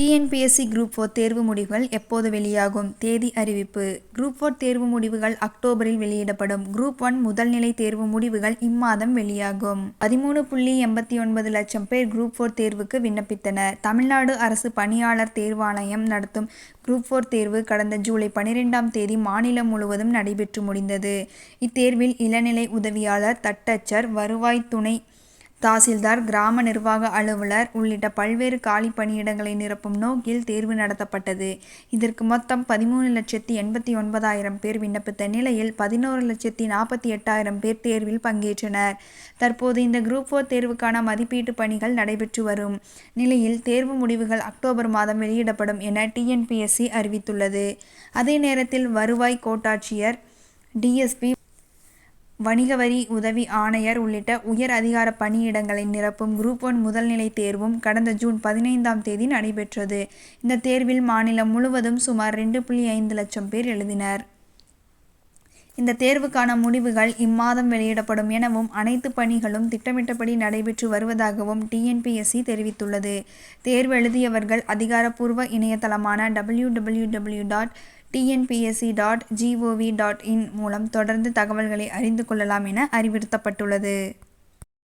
TNPSC group four தேர்வு முடிவுகள் எப்போது வெளியாகும்? தேதி அறிவிப்பு. குரூப் ஃபோர் தேர்வு முடிவுகள் அக்டோபரில் வெளியிடப்படும். குரூப் ஒன் முதல்நிலை தேர்வு முடிவுகள் இம்மாதம் வெளியாகும். பதிமூணு புள்ளி எண்பத்தி ஒன்பது லட்சம் பேர் குரூப் ஃபோர் தேர்வுக்கு விண்ணப்பித்தனர். தமிழ்நாடு அரசு பணியாளர் தேர்வாணையம் நடத்தும் குரூப் ஃபோர் தேர்வு கடந்த ஜூலை பனிரெண்டாம் தேதி மாநிலம் முழுவதும் நடைபெற்று முடிந்தது. இத்தேர்வில் இளநிலை உதவியாளர் தட்டச்சர் வருவாய் துணை தாசில்தார் கிராம நிர்வாக அலுவலர் உள்ளிட்ட பல்வேறு காலி பணியிடங்களை நிரப்பும் நோக்கில் தேர்வு நடத்தப்பட்டது. இதற்கு மொத்தம் பதிமூணு லட்சத்தி எண்பத்தி ஒன்பதாயிரம் பேர் விண்ணப்பித்த நிலையில் பதினோரு லட்சத்தி நாற்பத்தி எட்டாயிரம் பேர் தேர்வில் பங்கேற்றனர். தற்போது இந்த குரூப் ஃபோர் தேர்வுக்கான மதிப்பீட்டு பணிகள் நடைபெற்று வரும் நிலையில் தேர்வு முடிவுகள் அக்டோபர் மாதம் வெளியிடப்படும் என டிஎன்பிஎஸ்சி அறிவித்துள்ளது. அதே நேரத்தில் வருவாய் கோட்டாட்சியர் டிஎஸ்பி வணிக வரி உதவி ஆணையர் உள்ளிட்ட உயர் அதிகார பணியிடங்களை நிரப்பும் குரூப் ஒன் முதல்நிலை தேர்வும் கடந்த ஜூன் பதினைந்தாம் தேதி நடைபெற்றது. இந்த தேர்வில் மாநிலம் முழுவதும் சுமார் ரெண்டு புள்ளி ஐந்து லட்சம் பேர் எழுதினர். இந்த தேர்வுக்கான முடிவுகள் இம்மாதம் வெளியிடப்படும் எனவும் அனைத்து பணிகளும் திட்டமிட்டபடி நடைபெற்று வருவதாகவும் டிஎன்பிஎஸ்சி தெரிவித்துள்ளது. தேர்வு எழுதியவர்கள் அதிகாரப்பூர்வ இணையதளமான W W W dot TNPSC dot GOV dot in மூலம் தொடர்ந்து தகவல்களை அறிந்து கொள்ளலாம் என அறிவுறுத்தப்பட்டுள்ளது.